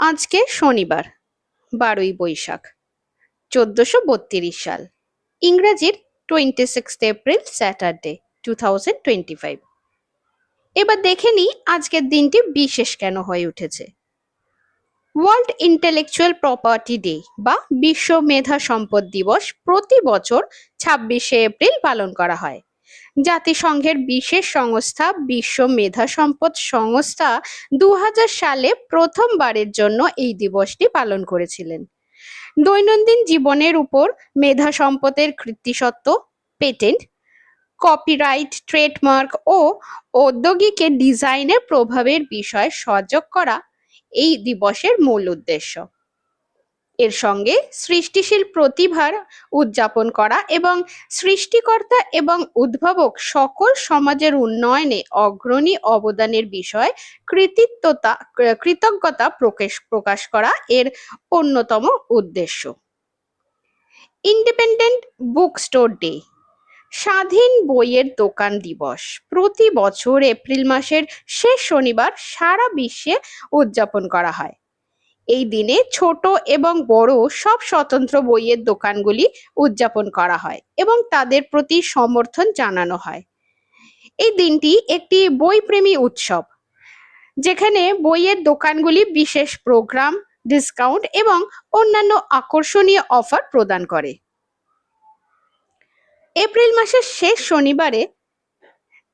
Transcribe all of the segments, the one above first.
আজকে শনিবার, বারোই বৈশাখ, চোদ্দশো বত্রিশ সাল, ইংরাজির twenty sixth April Saturday two thousand twenty five এবার দেখে নিই আজকের দিনটি বিশেষ কেন হয়ে উঠেছে। ওয়ার্ল্ড ইন্টেলেকচুয়াল প্রপার্টি ডে বা বিশ্ব মেধা সম্পদ দিবস প্রতি বছর ছাব্বিশে এপ্রিল পালন করা হয়। জাতিসংঘের বিশেষ সংস্থা বিশ্ব মেধা সম্পদ সংস্থা দু হাজার সালে প্রথমবারের জন্য এই দিবসটি পালন করেছিলেন। দৈনন্দিন জীবনের উপর মেধা সম্পদের কৃতিসত্ত্ব, পেটেন্ট, কপিরাইট, ট্রেডমার্ক ও ঔদ্যোগিকের ডিজাইনের প্রভাবের বিষয়ে সজাগ করা এই দিবসের মূল উদ্দেশ্য। এর সঙ্গে সৃষ্টিশীল প্রতিভার উদযাপন করা এবং সৃষ্টিকর্তা এবং উদ্ভাবক সকল সমাজের উন্নয়নে অগ্রণী অবদানের বিষয়ে কৃতিত্বতা কৃতজ্ঞতা প্রকাশ প্রকাশ করা এর অন্যতম উদ্দেশ্য। ইন্ডিপেন্ডেন্ট বুক স্টোর ডে, স্বাধীন বইয়ের দোকান দিবস। প্রতি বছর এপ্রিল মাসের শেষ শনিবার সারা বিশ্বে উদযাপন করা হয়। এই দিনে ছোট এবং বড় সব স্বতন্ত্র বইয়ের দোকানগুলি উদযাপন করা হয় এবং তাদের প্রতি সমর্থন জানানো হয়। এই দিনটি একটি বইপ্রেমী উৎসব, যেখানে বইয়ের দোকানগুলি বিশেষ প্রোগ্রাম, ডিসকাউন্ট এবং অন্যান্য আকর্ষণীয় অফার প্রদান করে। এপ্রিল মাসের শেষ শনিবারে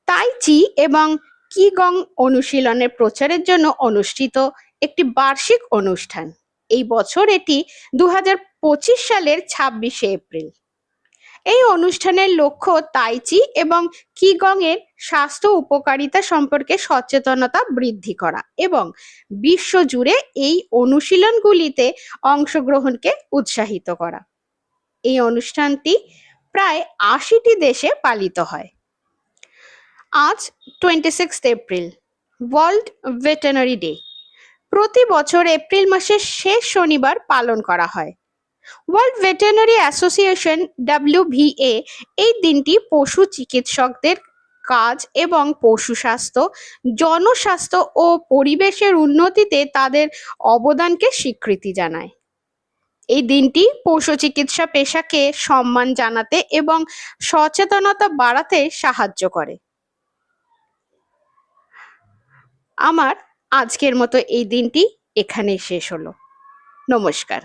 তাইচি এবং কিগং অনুশীলনের প্রচারের জন্য অনুষ্ঠিত একটি বার্ষিক অনুষ্ঠান। এই বছর এটি দু হাজার পঁচিশ সালের ছাব্বিশে এপ্রিল। এই অনুষ্ঠানের লক্ষ্য তাইচি এবং কিগং এর স্বাস্থ্য উপকারিতা সম্পর্কে সচেতনতা বৃদ্ধি করা এবং বিশ্বজুড়ে এই অনুশীলনগুলিতে অংশগ্রহণকে উৎসাহিত করা। এই অনুষ্ঠানটি প্রায় আশিটি দেশে পালিত হয়। আজ twenty six April, world veterinary day. প্রতি বছর এপ্রিল মাসের শেষ শনিবার পালন করা হয়। ওয়ার্ল্ড ভেটেনারি অ্যাসোসিয়েশন ডাব্লিউভিএ এই দিনটি পশু চিকিৎসকদের কাজ এবং পশু স্বাস্থ্য, জনস্বাস্থ্য ও পরিবেশের উন্নতিতে তাদের অবদানকে স্বীকৃতি জানায়। এই দিনটি পশু চিকিৎসা পেশাকে সম্মান জানাতে এবং সচেতনতা বাড়াতে সাহায্য করে। আমার আজকের মতো এই দিনটি এখানেই শেষ হলো। নমস্কার।